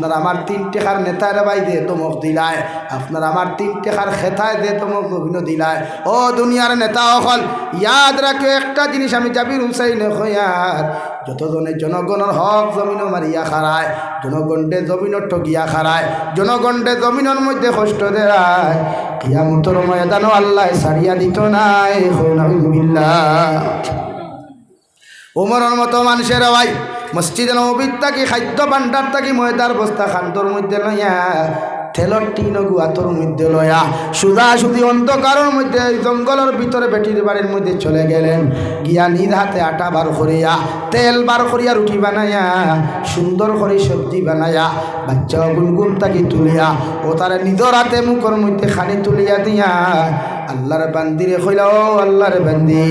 আপনার আমার তিন টেকার নেতার ভাই দে তমক দিলায়। আপনার আমার তিন টেকার খেতায় দে তমক অভিন দিলায়। ও দুনিয়ার নেতা অকল, ইয়াদ রাখে একটা জিনিস আমি জাবির হুসাইন হইয়ার যতজনে জনগণের হক জমিন মারিয়া খারায় জনগণে জমিন ঠগিয়া খারায় জনগণে জমিনের মধ্যে কষ্ট দেয়। কিয়ামতর ময়দানও আল্লাহ সারিয়া দিত নাই হৌনাবিল্লাহ উমরের মতো মানুষের ভাই মসজিদে নবীর থাকি, খাদ্য ভাণ্ডার থাকি, ময়দার বস্তা খান্তর মধ্যে লইয়া তেলর টিন গুয়াতর মধ্যে লয়া সুদা সুদি অন্ধকারের মধ্যে জঙ্গলের ভিতরে বেটির বাড়ির মধ্যে চলে গেলেন। গিয়া নিজ হাতে আটা বার করিয়া, তেল বার করিয়া, রুটি বানাইয়া, সুন্দর করে সবজি বানাইয়া, বাচ্চা গুনগুন তাকে তুলিয়া, ও তারা নিজের হাতে মুখের মধ্যে খানি তুলিয়া দিয়া আল্লাহর বান্দিরে কইলা, ও আল্লাহর বান্দি,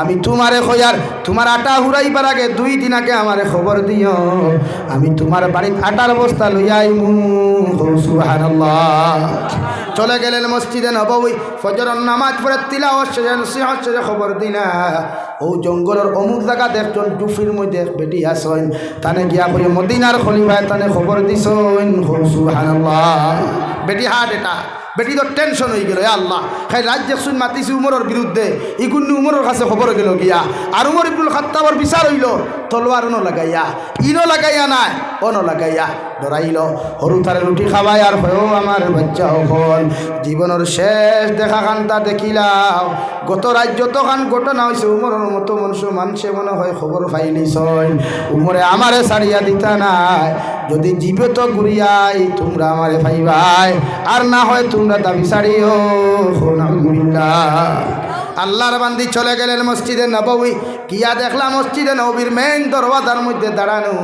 আমি তোমারে কইয়ার, তোমার আটা হুরাইবার আগে দুই দিন আগে আমারে খবর দিও। আমি তোমার বাড়ির আটার বস্তা লইয়া আইমু। সুবহানাল্লাহ। চলে গেলেন মসজিদে নববী। ফজর নামাজ পড়ে তিলা নসিহশ্চর্য খবর দিনা ও জঙ্গলের অমুক জায়গাতে একজন ডুফির মধ্যে বেটি আসেন তানে গিয়া কই মদিনার খলিফায় তানে খবর দিছইন সুবহানাল্লাহ। বেটি হাট এটা বেটি টেনশন হয়ে গেল আল্লাহ। খাই রাজ্য শুন মাতিছি উমরের বিরুদ্ধে ইগুন্নি উমরের কাছে খবর গেল গিয়া। আর উমর ইবুল খাত্তাবর বিচার হইল, তলোয়ার ন লাগাইয়া ইনো লাগাইয়া নাই অন লাগাইয়া ডরাইল সরু তারে রুটি খাবাই আর হয়েও আমার বাচ্চা হল। জীবনের শেষ দেখা খানটা দেখিলাম গত রাজ্য তো খান ঘটনা হয়েছে উমরের মতো মানুষ, মানুষে মনে হয় খবর পাইলিস উমরে আমারে সারিয়া দিতা নাই। যদি জীবিত ঘুরিয়াই তোমরা আমারে পাইবাই, আর না হয় তোমরা দাবি সারিও আল্লাহর বান্দি চলে গেলেন মসজিদে নবী কিয়া দেখলাম মসজিদে নবীর মেইন দরওয়াজার মধ্যে দাঁড়ানো।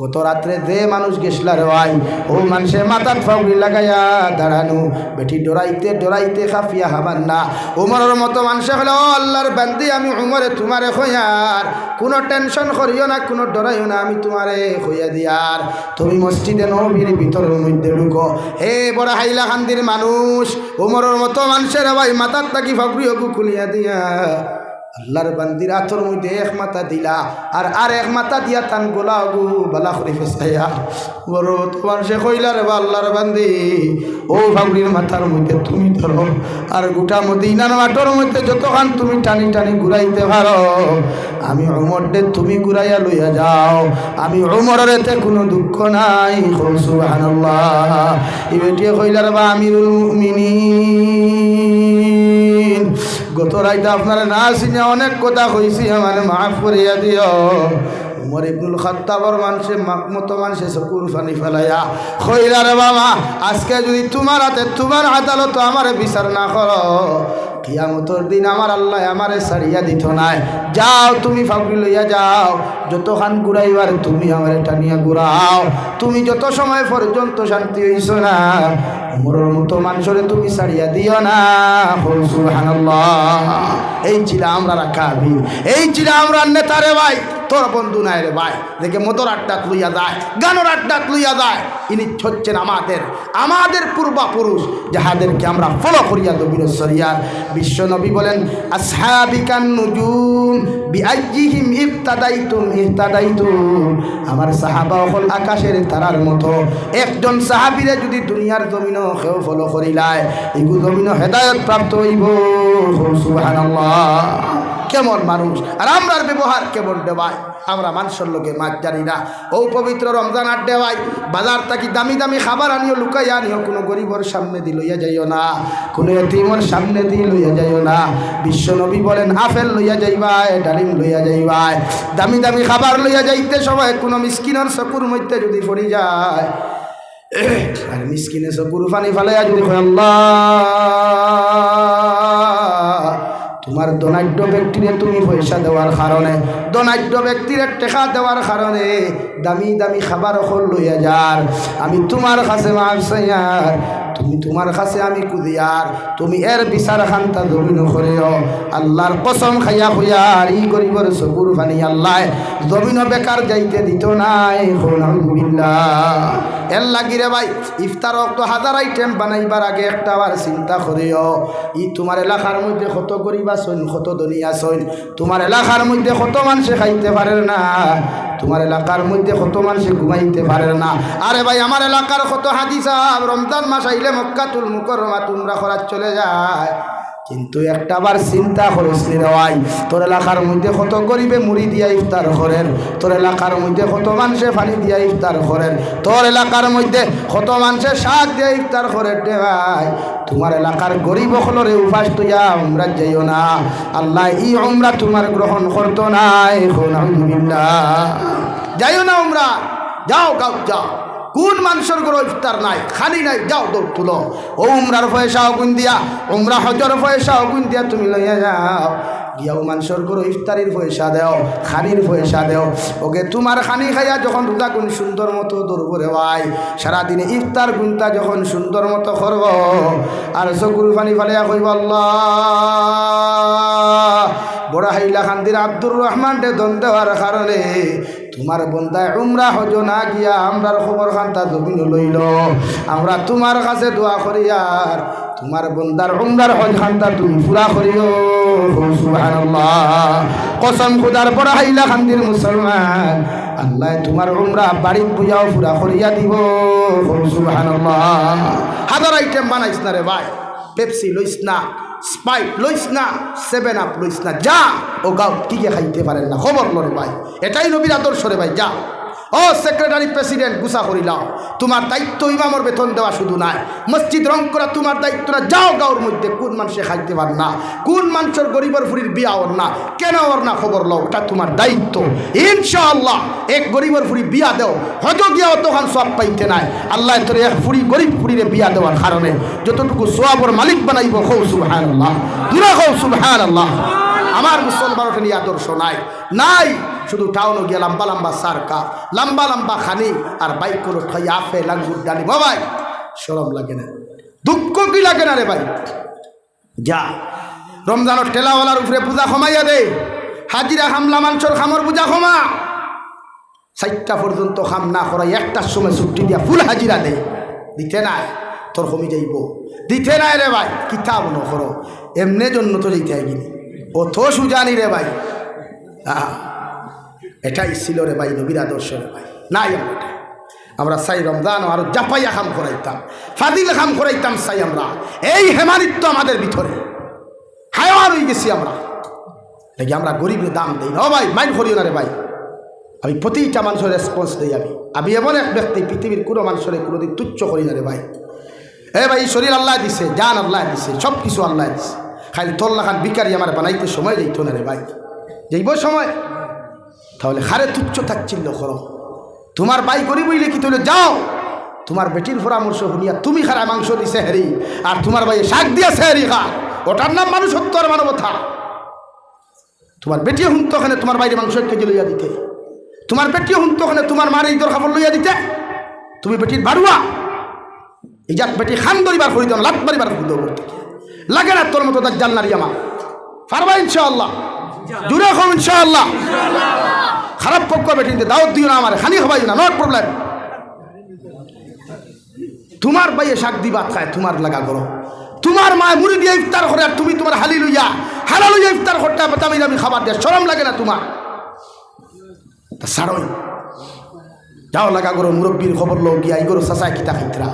গত রাত্রে যে মানুষ গেছলার হয় ও মানুষে মাথার ফাউরি লাগাইয়া দাঁড়ানো, বেটি ডরাইতে ডরাইতে খাফিয়া হাবার না উমরের মতো মানুষে হলে আল্লাহর বান্দি, আমি উমরে তোমারে খোয়ার। কোনো টেনশন করিও না, কোনো ডরাইও না, আমি তোমারে খইয়া দিয়ার। তুমি মসজিদে নবীর ভিতরের মধ্যে ঢুকো। হে বড় হাইলা খান্দির মানুষ, উমরের মতো মানুষের ভাই মাথার তাকি ফাউরি হকু খুলিয়া দিয়া। আল্লাহর বান্দির আথর মধ্যে এক মাথা দিলা, আর আর এক মাথা দিয়া তান গোলা গু, বালা করে ফেসাইয়া। বড় তোমার সে কইলা রে বা আল্লাহর বান্দি, ও ভাবরির মাথার মধ্যে তুমি ধরো, আর গোটা মদিনার মাঠর মধ্যে যতক্ষণ তুমি টানি টানি ঘুরাইতে পারো, আমি উমর দে তুমি ঘুরাইয়া লইয়া যাও। আমি উমরের এতে কোনো দুঃখ নাই সুবহানাল্লাহ। বেটিয়ে কইলার বা আমিরুল মুমিনিন। গত রাইতে আপনারা না আসিনি অনেক কথা কইছি, আমার মাফ করিয়া দিও। উমর ইবনুল খাত্তাবর মানুষে মতো মানুষে চকুর ফানি ফেলাইয়া কইলা, রে বাবা, আজকে যদি তোমার হাতে, তোমার আদালত আমার বিচার না করো কিয়ামতর দিন আমার আল্লাহ আমারে সারিয়া দিত নাই। যাও, তুমি ফাউরি লইয়া যাও। যত খান ঘুরাইবার তুমি আমার টানিয়া ঘুরাও। তুমি যত সময় পর্যন্ত শান্তি হইছ না, উমরের মতো মানুষরে তুমি সারিয়া দিও না। এই ছিল আমরা রাখা এই ছিল আমরা নেতারে ভাই। তোর বন্ধু নাই রে ভাই। দেখে মতর আড্ডাত লইয়া যায়, গানোর আড্ডাত লইয়া যায়। ইনি হচ্ছেন আমাদের আমাদের পূর্বাপুরুষ, যাহাদেরকে আমরা ফলো করিয়া দবির সরিয়ার বিশ্ব নবী বলেন আমার সাহাবা হল আকাশের তারার মতো। একজন সাহাবিরে যদি দুনিয়ার জমিন কেউ ফলো করিলায়, এগু জমিন হেদায়ত প্রাপ্ত হইব। কেমন মানুষ? আর আমরার ব্যবহার কেমন দেওয়ায়? আমরা মানুষের লোকে মাছ জানি না। ও পবিত্র রমজান আর দেওয়াই বাজার থাকি দামি দামি খাবার আনিও লুকাই আনিও, কোনো গরিবর সামনে দি লইয়া যাইও না। কোনো এতিমর সামনে দিয়ে লইয়া যাইও না। বিশ্ব নবী বলেন, আপেল লইয়া যাইবায় ডালিম লইয়া যাইবায় দামি দামি খাবার লইয়া যাইতে সবাই কোনো মিসকিনের চকুর মধ্যে যদি পড়ি যায় আর মিসকিনে চকুর পানি ফালাইয়া যদি আল্লাহ! তোমার দনাঢ্য ব্যক্তিরে তুমি পয়সা দেওয়ার কারণে, দনাঢ্য ব্যক্তিরে টেকা দেওয়ার কারণে দামি দামি খাবার হল লইয়া যার। আমি তোমার কাছে মার তুমি তোমার কাছে আমি কুদিয়ার। তুমি এর বিচার খান্তা জমিন করেও। আল্লাহর কসম খাইয়া হইয়ার ই গরিবর চকুর ফানি আল্লাহ। জমিন বেকার যাইতে দিত নাই, আলহামদুলিল্লাহ। এর লাগিরে ভাই ইফতার তো হাজার আইটেম বানাইবার আগে একটা আবার চিন্তা করিও। ই তোমার এলাকার মধ্যে কত গরিব আসন কত ধনী আসন তোমার এলাকার মধ্যে কত মানুষে খাইতে পারে না। তোমার এলাকার মধ্যে কত মানুষে ঘুমাইতে পারে না? আরে ভাই, আমার এলাকার কত হাদিসা রমজান মাস আইলে মক্কাতুল মুকরমা তোমরা খরাজ চলে যায়। কিন্তু একটা বার চিন্তা করিস নি রেওয়াই তোর এলাকার মধ্যে কত গরিবে মুড়ি দিয়া ইফতার করেন? তোর এলাকার মধ্যে কত মানুষে পানি দিয়া ইফতার করেন? তোর এলাকার মধ্যে কত মানুষে শাক দিয়া ইফতার করে দে ভাই? তোমার এলাকার গরিব হলরে উপাস তুইয়া আমরা যাইও না। আল্লাহ ই উমরা তোমার গ্রহণ করতো নাই আলহামদুলিল্লাহ। যাইও না আমরা যাও, গাও, যাও। কোন মানুষের গরো ইফতার নাই? খালি নাই, যাও দৌড় তুলো। ও উমরার পয়সা অগুন দিয়া, উমরা হজর পয়সা অগুন দিয়া তুমি লইয়া যাও। গিয়াও মানুষের গরো ইফতারির পয়সা দেও খানির পয়সা দেও। ওকে তোমার খানি খাইয়া যখন রোজা গুণ সুন্দর মতো দৌড়বো রে ভাই সারাদিনে ইফতার গুণটা যখন সুন্দর মতো করব, আর চকুর পানি ফালিয়া কইব, আল্লাহ! বড় হাইলা খান্দির আব্দুর রহমান দন দেওয়ার কারণে তোমার বন্দায় উমরা হজ না গিয়া, আমরার খবর খান্তা জমিন লইল। আমরা তোমার কাছে দোয়া করি আর তোমার বন্দার উমরার হজ খান্তা তুমি পুরা করিও। কসম খুদার বড় হাইলা খান্দির মুসলমান, আল্লাহ তোমার উমরা বাড়ির পূজাও পুরা করিয়া দিব। সুবহানাল্লাহ। হাজার আইটেম বানাইছ না রে ভাই, পেপসি লইস না। স্পাইট লইস না। সেভেন আপ লইস না। যা। ও গাও টিকে খাইতে পারেন না। খবর লড়ে ভাই। এটাই নবীর আদর্শ রে ভাই, যা। ও সেক্রেটারি প্রেসিডেন্ট, গুসা করিলাও তোমার দায়িত্ব ইমামর বেতন দেওয়া শুধু নাই। মসজিদ রং করা তোমার দায়িত্ব না যাও গাওর মধ্যে, কোন মানুষে খাইতে পার না, কোন মানুষের গরিবর ফুরির বিয়া ওর না, কেন ওর না খবর লও, ওটা তোমার দায়িত্ব। ইনশাআল্লাহ, এক গরিবর ফুরি বিয়া দেও হয়তো গিয়া তখন সব পাইতে নাই। আল্লাহ তোর এক ফুরি গরিব ফুরিরে বিয়া দেওয়ার কারণে যতটুকু সোয়াবর মালিক বানাইব খৌ সুবহান আল্লাহ দূরে খৌ সুবহান আল্লাহ আমার মুসলমানকে নিয়ে আদর্শ নাই নাই। শুধু টাউনও গিয়ে লম্বা লম্বা সারকা লম্বা লম্বা খানি আর বাইক ঠাই আফে লাঙ্গুর ডালি। বাবাই সরম লাগে না। দুঃখ কি লাগে না রে ভাই? যা রমজানের ঠেলাওয়ালার উপরে পূজা কমাইয়া দে। হাজিরা হামলা মাংসর খামর পূজা ক্ষমা চারটা পর্যন্ত খাম না করাই একটার সময় ছুটি দিয়া ফুল হাজিরা দে। দিতে নাই তোর কমি যাইব। দিতে নাই রে ভাই কিতাব ন করো এমনে জন্য তো যেতে গিনি ও তো সুজানি রে ভাই। আহা, এটাই ছিল রে ভাই নবীর আদর্শ রে ভাই। নাই আমরা। আমরা সাই রমজান আরও জাপাইয়া খাম করাইতাম ফাদিল খাম করাইতাম সাই আমরা। এই হেমানিত্ব আমাদের ভিতরে। হায়ার হয়ে গেছি আমরা। দেখি আমরা গরিবের দাম দিই না। ভাই মাইন্ড করিও না রে ভাই। আমি প্রতিটা মানুষের রেসপন্স দিই আমি। আমি এমন এক ব্যক্তি, পৃথিবীর কোনো মানুষের কোনোদিন তুচ্ছ করি না রে ভাই। এ ভাই, শরীর আল্লাহ দিছে, জান আল্লাহ দিছে সব কিছু আল্লাহ দিছে। খালি তোল্লা খান বিকারি আমার বানাইতে সময় যাইতো না রে ভাই। যাইব সময়। তাহলে হারে তুচ্ছ থাকছিল করো। তোমার বাই করি বইলে কি তাহলে যাও? তোমার বেটির পরামর্শ শুনিয়া তুমি খারা মাংস দিছে হেরি আর তোমার ভাই শাক দিয়েছে হেরি খা ওটার নাম মানুষত্ব আর মানবতা। তোমার বেটিও হুনতো ওখানে তোমার বাইরে মাংস এক কেজি লইয়া দিতে? তোমার বেটিও হুনতো ওখানে তোমার মার ঈদর খাবার লইয়া দিতে? তুমি বেটির বাড়ুয়া এই যাক বেটি খান দরিবার করি দাও লাত বাড়িবার করি দাও লাগে না তোর মতো তার জান্নারি আমার। পারবা ইনশাআল্লাহ। জুড়ে খাও ইনশাআল্লাহ। খারাপ পক্ষ বেটি দাওয়াত দিও না আমার খানি খাবাই না নট প্রবলেম তোমার বাইয়ে শাক দিবা খায় তোমার লাগা করো তোমার মা মুড়ি দিয়ে ইফতার করে আর তুমি তোমার হালি লইয়া, হালা লইয়া ইফতার করতে হবে দামি দামি খাবার দিয়ে সরম লাগে না তোমার। সারই যাও লাগা করো মুরব্বীর খবর লো গিয়া, ইগোর সাসায় কিতা খাইতরা।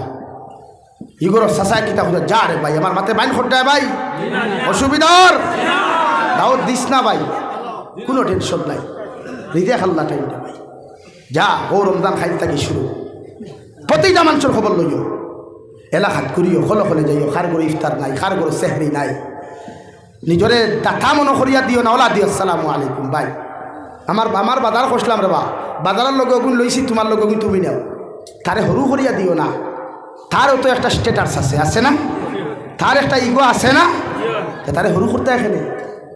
ইগোর সাসায় কিতা খুঁজা যা রে ভাই, আমার মাথায় বাইন খোট্টায় ভাই। অসুবিধার? দাওয়াত দিস না ভাই। কোনো টেনশন নাই। হৃদয় খাল্লা টাইমটা ভাই যা ও রমজান খাইতে থাকি শুরু। প্রতিটা মানুষের খবর লইও। এলাকাত করিও হলে হলে যাইও। খার করে ইফতার নাই, খার করে সেহরি নাই। নিজরে দাথা মনে করিয়া দিও না, ওলা দিও। আসসালামু আলাইকুম ভাই আমার আমার বাজার খসলাম রে বা। বাজারের লগে গুণ লইছি, তোমার লগে গুণ তুমি নাও। তারে সরু করিয়া দিও না। তারও তো একটা স্টেটাস আছে আছে না? তার একটা ইগো আছে না? তারে সরু করতে এখানে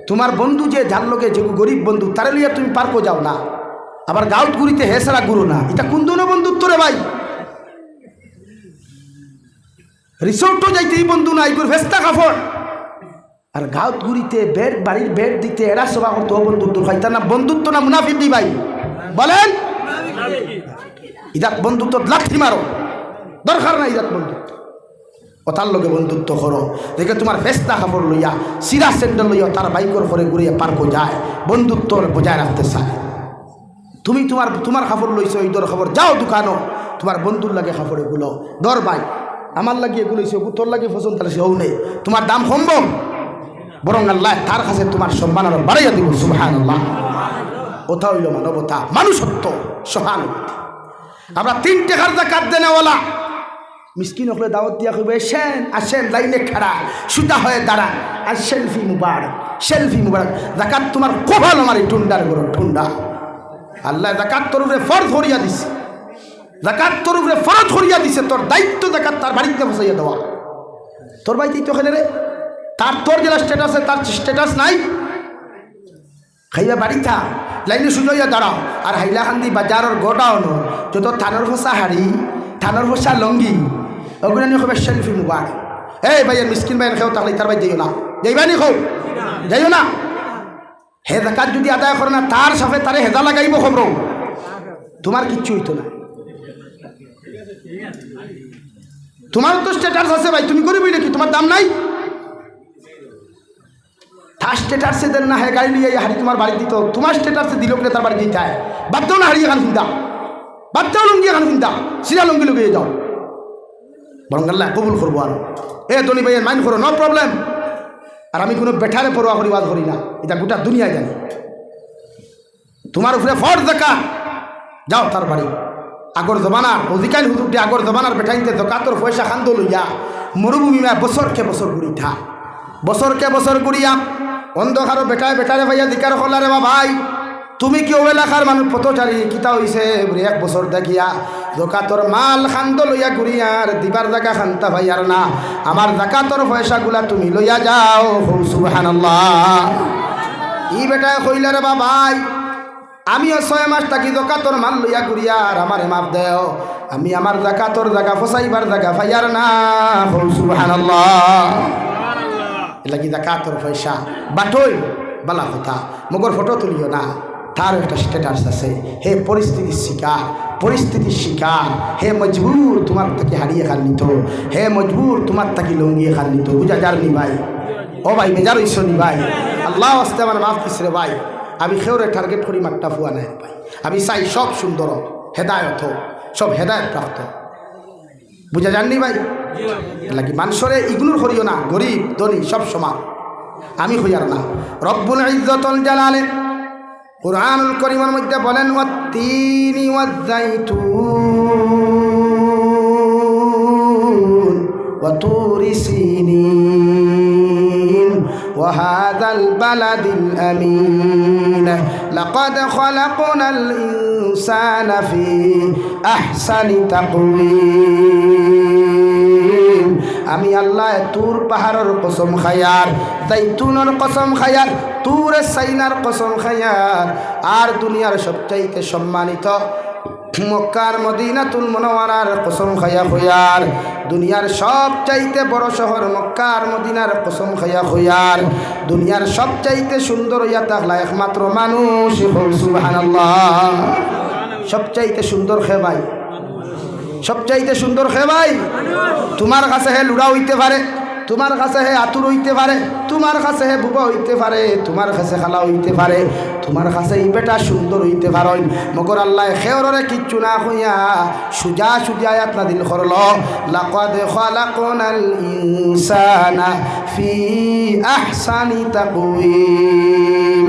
তোমার বন্ধু যে যার লোকে যে গরিব বন্ধু তারে লইয়া তুমি পার্কও যাও না। আবার গাউট গুড়িতে হেসারা গুরু না। এটা কোন দুনো বন্ধুত্ব রে ভাই? রিসোর্টও যাইতে এই বন্ধু না এগুলো ভেস্তা কাপড় আর গাঁত গুড়িতে বেড বাড়ির বেড দিতে এরা সবা করতো বন্ধুত্ব খাইতা না বন্ধুত্ব না মুনাফিক দি ভাই। বলেন? ইদাত বন্ধুত্ব লাঠি মারো। দরকার নাই ইদাত বন্ধুত্ব। কথার লগে বন্ধুত্ব করো। দেখে তোমার ফেস্তা কাপড় লইয়া সিরা সেন্টার লইয়া তার বাইকর করে ঘুরিয়ে পার্কও যায় বন্ধুত্ব বজায় রাখতে চায়। তুমি তোমার তোমার কাপড় লইছো ঈদর খবর যাও দোকানো তোমার বন্ধুর লাগে কাপড় এগুলো দর ভাই, আমার লাগে এগুলো লইছে তোর লাগে পছন্দ তাহলে সেও নেই। তোমার দাম সম্ভব বরং আল্লাহ তার কাছে তোমার সম্মান আরও বাড়াইয়া দিব সুহান আল্লাহ ওটা হইল মানবতা, মানুষত্ব সহানুভূতি আমরা তিন টাকার জাকাত দেনেওয়ালা মিসকিন হলে দাওয়াত দিয়া কইবে এসেন আসেন, লাইনে খাড়া, সুতা হয়ে দাঁড়া আর সেলফি মুবারক সেলফি মুবারক। জাকাত তোমার কপাল আমার এই টুন্ডার গরম ঠুন্ডা আল্লাহ জাকাত তোর উপরে ফরজ ধরিয়া দিছে। জাকাত তোর উপরে ফরজ ধরিয়া দিছে, তোর দায়িত্ব জাকাত তার বাড়িতে বসাইয়া দেওয়া। তোর বাড়িতেই তো খেলে রে, তার তোর যেটা স্ট্যাটাসে তার স্ট্যাটাস নাই। খাইবা বাড়িটা লাইনে সুজইয়া দাঁড়াও। আর হাইলাকান্দি বাজারের গোডাউন যত থানোর ফসা হাড়ি, থানোর ফসা লঙ্গি ওগুলো নিয়ে হবে সেলফি মুবার এই ভাইয়ের মিসকিন ভাইয়ের খেও তাহলে তার ভাই যাইও না। যাইবা নি খাও? যাইও না? হে জাকাত যদি আদায় করে না, তার সাথে তারে হেদা লাগাইব খবর তোমার কিচ্ছু হইতো না। তোমার তো স্ট্যাটাস আছে ভাই, তুমি করবি নাকি? তোমার দাম নাই? তার স্টেটাসে দেন না হ্যাঁ গাড়ি নিয়ে হাড়ি তোমার বাড়ি দিত। তোমার স্টেটাসে দিল করে তার বাড়ি দিতে হয়। দাও না হারিয়ে খান চিন্তা দাও লুঙ্গি খান চিন্তা সিরা লুঙ্গি লুকিয়ে যাও। বরং আল্লাহ কবুল করব আর। এ ধনী ভাইয়ের মাইন্ড করো নো প্রবলেম আর আমি কোনো বেঠারে পড়ুয়া করি বাদ করি না। এটা গোটা দুনিয়ায় জানি। তোমার উপরে ফর দেখা যাও তার বাড়ি। আগর জমানার, অধিকার হুজুরটি আগর জমানার বেঠাইতে দকাতর পয়সা খান্দ লইয়া মরুভূমি মা বছরকে বছর ঘুরি থা। বছরকে বছর ঘুরিয়া অন্ধকারও বেটায় বেটারে ভাইয়া দিকার হলারে বা ভাই তুমি কি ও এলাকার মানুষ পথচারী? কিতা হইছে এক বছর দেখিয়া। জকাতর মাল খান্দ লইয়া ঘুরিয়ার দিবার জায়গা খান্তা ভাইয়ার না। আমার জাকাতর পয়সাগুলা তুমি লইয়া যাও। সুবহানাল্লাহ। ই বেটায় কইলারে বা ভাই আমিও ছয় মাস থাকি জকাতর মাল লইয়া ঘুরিয়া আর আমারে মাপ দেও। আমি আমার জাকাতর জায়গা ফসাইবার জায়গা ফাইয়ার না। সুবহানাল্লাহ। লাগি জাকাতর পয়সা বাটই বালা কথা। মগর ফটো তুলিও না। তার একটা স্ট্যাটাস আছে। হে পরিস্থিতির শিকার পরিস্থিতির শিকার হে মজবুর তোমার তাকে হারিয়ে খান নিত হে মজবুর তোমার তাকে লঙ্গিয়ে খান নিত বুঝা যার নি ভাই? ও ভাই বেজার ইস নি ভাই? আল্লাহ আসতে আমার মাফ রে ভাই। আমি খেউরে টার্গেট করি মাঠটা ফুয়া নাই ভাই। আমি চাই সব সুন্দর হেদায়ত হোক, সব হেদায়ত প্রাপ্ত। বুঝা যাননি ভাই? লাগি মানুষরে ইগনোর করিও না গরিব ধনী সব সমান। আমি হইয়ার না। রব্বুল ইজ্জতুল জালালে কুরআনুল করিমের মধ্যে বলেন ওয়াত্তিনি ওয়াজ্জাইতুন وطور سينين وهذا البلد الأمين لقد خلقنا الإنسان في أحسن تقويم আমি আল্লাহ, তুর পাহাড়ের কসম খায়ার জাইতুনের কসম খায়ার তুর সাইনার কসম খায়ার আর। দুনিয়ার সবচাইতে সম্মানিত মক্কার মদিনাতুল মনোয়ারার কসম খায়া হইয়ার দুনিয়ার সব চাইতে বড় শহর মক্কার মদিনার কসম খায়া হইয়ার দুনিয়ার সব চাইতে সুন্দর হইয়া থাকলা একমাত্র মানুষ সবচাইতে সুন্দর খেবাই সবচাইতে সুন্দর হে খেবাই তোমার কাছে হে লুড়া হইতে পারে, তোমার কাছে হে আতুর হইতে পারে, তোমার কাছে হে বুবা হইতে পারে, তোমার কাছে খালা হইতে পারে, তোমার কাছে ই বেটা সুন্দর হইতে পারেন মগর আল্লাহ খেওরে কিচ্ছু না হইয়া সুজা সুজা আয়াত না দিল করল, লাকাদ ফি আহসানি তাকওয়িম।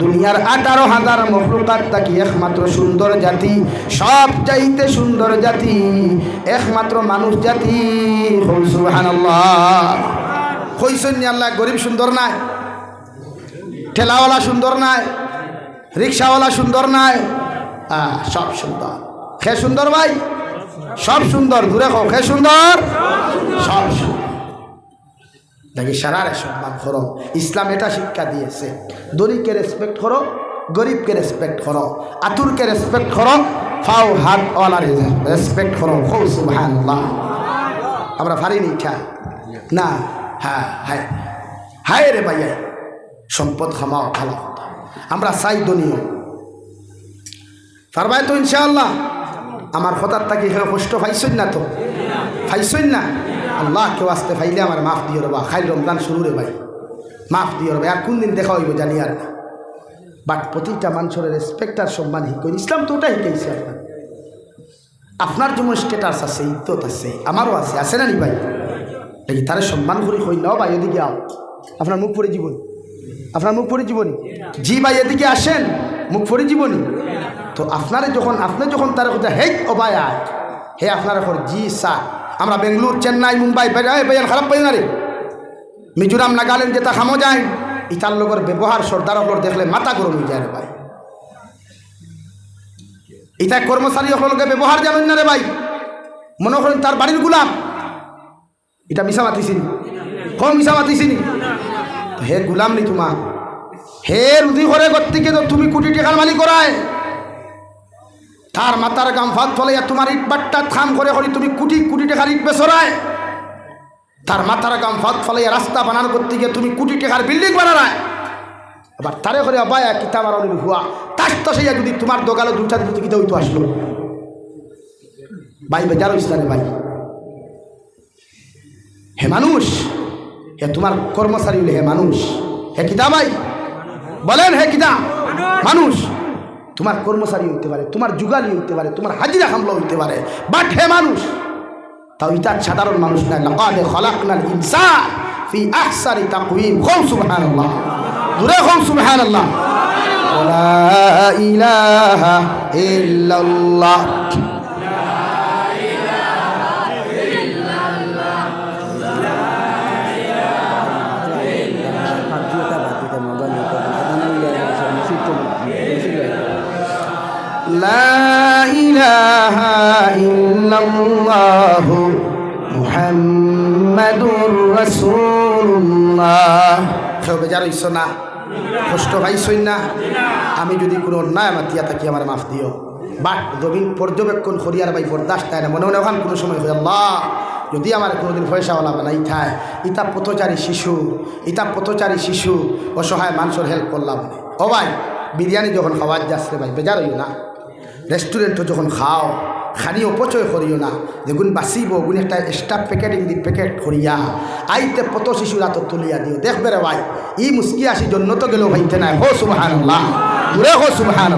দুনিয়ার আঠারো হাজার মখলুকাত থাকি একমাত্র সুন্দর জাতি সব চাইতে সুন্দর জাতি, একমাত্র মানুষ জাতি। কইসন আল্লাহ, গরিব সুন্দর নাই, ঠেলাওয়ালা সুন্দর নাই, রিক্সাওয়ালা সুন্দর নাই। সব সুন্দর। খে সুন্দর ভাই? সব সুন্দর। দূরে খো খে সুন্দর? সব সুন্দর। দেখি সারারে সম্মান করো? ইসলাম এটা শিক্ষা দিয়েছে। দরিকে রেসপেক্ট করো, গরিবকে রেসপেক্ট করো, আতুরকে রেসপেক্ট করো, ফাও হাত ওয়ালার রেসপেক্ট করো। হো সুবহানাল্লাহ। আমরা পারিনি খা না হ্যাঁ হ্যাঁ। হায় রে ভাইয়া। সম্পদ খামাও ভালো। আমরা চাই দনীয়। পারবাই তো ইনশাআল্লাহ। আমার থাকি এখানে কষ্ট পাইছই না তো? পাইছই না? আল্লাহ কেউ আসতে পাইলে আমার মাফ দিও রে খাই রমজান শুরু রে ভাই। মাফ দিও রে আর কোন দিন দেখা হইব জানি আর না বাট প্রতিটা মানুষের রেসপেক্ট আর সম্মান শিকাই ইসলাম তো ওটাই শিখাইছে আপনার। আপনার যেমন স্টেটাস আছে, ইজ্জত আছে, আমারও আছে আছে না নি ভাই? দেখি তারে সম্মান করি, কই নাও ভাই, এদিকে আও। আপনার মুখ পড়ে জীবন। আপনার মুখ পড়ে জীবনী। জি ভাই, এদিকে আসেন। মুখ পড়ে জীবনী। তো আপনারে যখন, আপনি যখন তার কথা হে অবায় আয়। হে, আপনার এখন জি, স্যার। আমরা বেঙ্গলোর, চেন্নাই, মুম্বাই বেয়ান খারাপ পাই না রে। মিজোরাম, নাগাল্যান্ড যেটা খামো যায়, ইতার লগর ব্যবহার সর্দার ওপর দেখলে মাথা গরম হয়ে যায় রে ভাই। ইটা কর্মচারী সকলকে ব্যবহার জানেন না রে ভাই। মনে করেন তার বাড়ির গুলাম এটা মিশা মাতিছিনি। কম মিশা মাতিছিনি। তো হে গুলাম নি তোমা, হে রুদি করে গত্তিকে তো তুমি কোটি টাকার মালিক করায়। তার মাতার গাম ফাঁক ফলাইয়া তোমার ইট বাট্টা থাম করে করি তুমি কোটি কোটি টাকার ইট বেসরায় তার মাথার গাম ফাঁক ফলাইয়া রাস্তা বানানো করতে গিয়ে তুমি কোটি টাকার বিল্ডিং বানারায় আবার তারে করে বায়া কিতাব আর হুয়া। তার তো সেই যদি তোমার দোকানে দুটা দিতে কিতা হইতো আসলো। ভাই বেজার হইস না রে ভাই। হে মানুষ, হে তোমার কর্মচারী হলে হে মানুষ। হে কিতা ভাই? বলেন হে কিতা? মানুষ। তোমার কর্মচারী হইতে পারে, তোমার যুগালি হইতে পারে, তোমার হাজিরা হামলা হইতে পারে। বাট হে মানুষ, তাও ইতার সাধারণ মানুষ না লাকাদে খলাকনাল ইনসান ফি আহসানি তাকওয়িম। কও সুবহানাল্লাহ। দূরে কও সুবহানাল্লাহ। লা ইলাহা ইল্লাল্লাহ। না, কষ্ট না। আমি যদি কোনো অন্যায় মাতিয়া থাকি, আমার মাফ দিও। বাট জমিন পর্যবেক্ষণ করিয়ার ভাই বরদাস্ত তাই না। মনে মনে ওখান কোনো সময় হয়ে, আল্লাহ, যদি আমার কোনোদিন পয়সা বালা বা নাই থায়, ইতা পথচারী শিশু, ইতা পথচারী শিশু, অসহায় মানুষের হেল্প করলাম ও ভাই, বিরিয়ানি যখন খাওয়ার যাচ্ছে ভাই, বেজার হইও না। রেস্টুরেন্টও যখন খাও খানি অপচয় করিও না। যেগুন বাঁচিব, গুণ একটা এক্সট্রা প্যাকেট দি প্যাকেট করিয়া আইতে পত শিশুরা তো তুলিয়া দিও। দেখবে রে ভাই, ই মুস্কি আসি জন্য তো গেলেও ভাইতে নাই। হো সুবাহান হো সুবাহান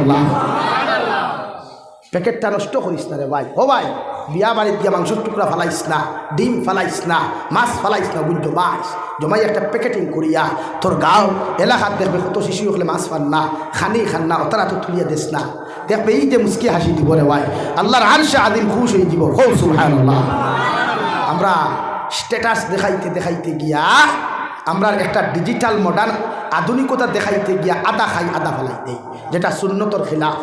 প্যাকেটটা নষ্ট করিস না রে ভাই। ও ভাই, বিয়া বাড়ির দিয়া মাংসের টুকরা ফালাইস না, ডিম ফালাইস না, মাছ ফালাইস না গুঞ্জ মাছ। জমাই একটা প্যাকেটিং করিয়া তোর গাঁও এলাকাত দেখবে কত শিশু হলে মাছ ফান না, খানি খান না, অতরা তো তুলিয়া দিস না। দেখবে এই যে মুসকি হাসি দিব রে ভাই, আল্লাহর আরশে আদিম খুশ হয়ে দিব। হো, সুবহানাল্লাহ। আমরা স্ট্যাটাস দেখাইতে দেখাইতে গিয়া, আমরা একটা ডিজিটাল মডার্ন আধুনিকতা দেখাইতে গিয়া আদা খাই, আদা ফেলাই দেই, যেটা শূন্যতর খিলাফ।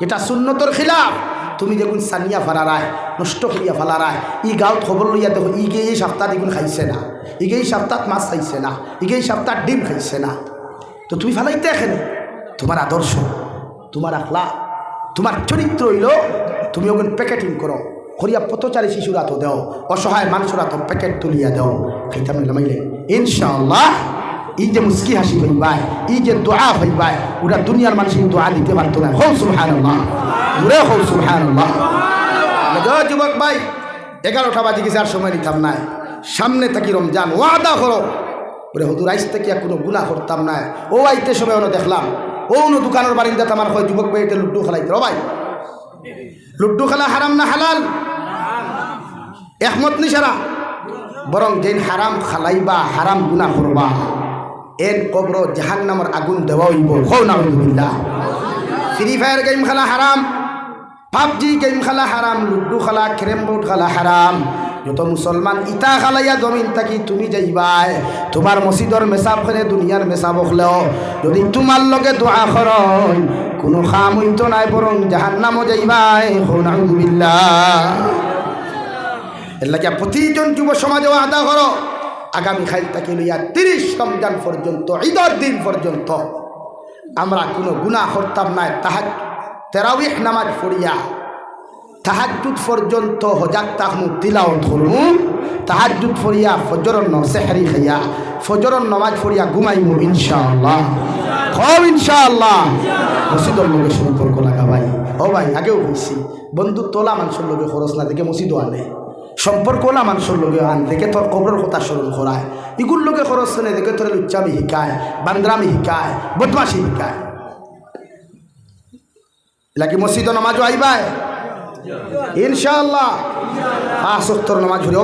যেটা শূন্যতর খিলাফ। তুমি দেখুন সানিয়া ফালারায় নষ্ট করিয়া ফালারায় ই গাঁত খবর লইয়া দেখো ইগে এই সপ্তাহ দেখুন খাইছে না। ইগে এই সপ্তাহ মাছ খাইছে না। ইগে এই সপ্তাহ ডিম খাইছে না। তো তুমি ফালাইতে এখানে। তোমার আদর্শ তোমার আখলা তোমার চরিত্র হইল, তুমি ওখানে প্যাকেটিং করো করিয়া পথচারী শিশুরা তো দেও, অসহায় মানুষরা তো প্যাকেট তুলিয়া দেও। খাইতাম নামাইলে? ইনশাআল্লাহ। এই যে মুস্কি হাসি হইবাই এই যে দোয়া হইবাই ওটা দুনিয়ার মানুষ দোয়া দিতে পারতো না। হৌ সুবহান দূরে হৌ সুবহান যুবক ভাই, এগারোটা বাজে গেছে, আর সময় নিতাম নাই। সামনে থাকি রমজান, ওয়াদা করো। ওরে হুদুর আইস থেকে কোনো গুণা করতাম না। ও আইতে সময় ওনো দেখলাম। ও অন্য দোকানের বারিন্দাতে আমার হয়, যুবক ভাই, এটা লুড্ডু খেলাইতে। ও ভাই, লুড্ডু খেলা হারাম না হালাল? একমত নি সারা? বরং যেন হারাম খালাইবা, হারাম গুণা করবা। এন কবর জাহান নামর আগুন দেওয়া ফ্রি ফায়ার গেম খেলা হারাম পাবজি গেম খেলা হারাম, লুডু খেলা, ক্যারেম বোর্ড খেলা হারাম। যত মুসলমান ইটা খালাইয়া জমিন থাকি তুমি যাইবাই। তোমার মসজিদর মেসাব খেলে দুনিয়ার মেসাব হলেও, যদি তোমার লগে দোয়া কর, কোনো খাম হইতো নাই, বরং জাহান নামও যাইবাই। হো নাউজুবিল্লাহ এর লাগে প্রতিজন যুব সমাজেও আদা করো। আগামী খাইল তাকে লইয়া তিরিশ রমজান পর্যন্ত, ঈদর দিন পর্যন্ত আমরা কোনো গুণা করতাম না। তাহাজ তেরাউিহ নামাজ পড়িয়া তাহাজুদ পর্যন্ত হজাক তাহমু তিলাও ধরুন তাহাজুদ পড়িয়া ফজরন সেহারি খাইয়া, ফজরন নমাজ পড়িয়া ঘুমাইমু ইনশাআল্লাহ। হব ইনশাআল্লাহ। মসজিদর লোকের সম্পর্ক লাগা ভাই। ও ভাই, আগেও হয়েছি বন্ধু তোলা মানুষের লোকে খরচ না দেখে মসজিদও আনে। সম্পর্ক হলো মানুষের লোকে আন। দেখে তোর কবরের কথা স্মরণ করায় ইগুর লোকে খরচ শুনে দেখে তোর লুচ্চামি শিকায় বান্দ্রামি শিকায় বদমাসি শিকায়। এলাকি মসজিদ নামাজও আইবায় ইনশাল্লাহ পাঁচ সত্তর নামাজ হলে